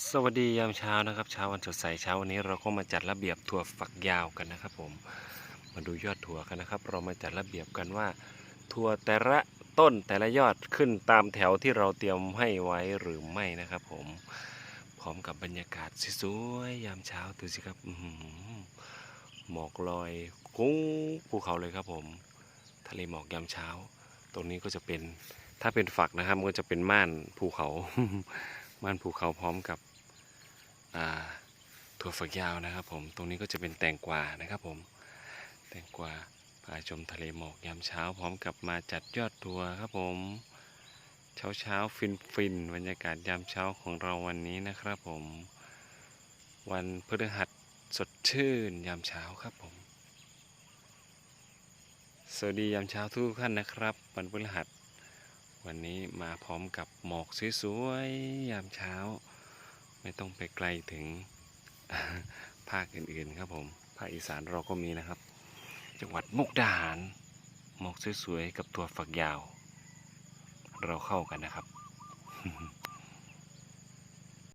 สวัสดียามเช้านะครับเช้าวันสดใสเช้าวันนี้เราก็มาจัดระเบียบถั่วฝักยาวกันนะครับผมมาดูยอดถั่วกันนะครับ เรามาจัดระเบียบกันว่า ถั่วแต่ละต้นแต่ละยอดขึ้นตามแถวที่เราเตรียมให้ไว้หรือไม่นะครับ ผมพร้อมกับบรรยากาศสวยๆยามเช้าดูสิครับอื้อหือหมอกลอยกุ้งภูเขาเลยครับผม ทะเลหมอกยามเช้า ตรงนี้ก็จะเป็นถ้าเป็นฝักนะครับมันก็จะเป็นม่านภูเขา ม่านภูเขาพร้อมกับถั่วฝักยาวนะครับ ผมตรงนี้ก็จะเป็นแตงกวานะครับ ผมแตงกวาพาชมทะเลหมอกยามเช้า พร้อมกับมาจัดยอดถั่วครับผม เช้าเช้าฟินฟินบรรยากาศยามเช้าของเราวันนี้นะครับ ผม วันพฤหัสสดชื่นยามเช้าครับผม สวัสดียามเช้าทุกท่านนะครับ วันพฤหัส วันนี้มาพร้อมกับหมอกสวยๆยามเช้า ไม่ต้องไปไกลถึงภาคอื่นๆครับผม ภาคอีสานเราก็มีนะครับ จังหวัดมุกดาหารหมอกสวยๆกับตัวฝักยาว เราเข้ากันนะครับ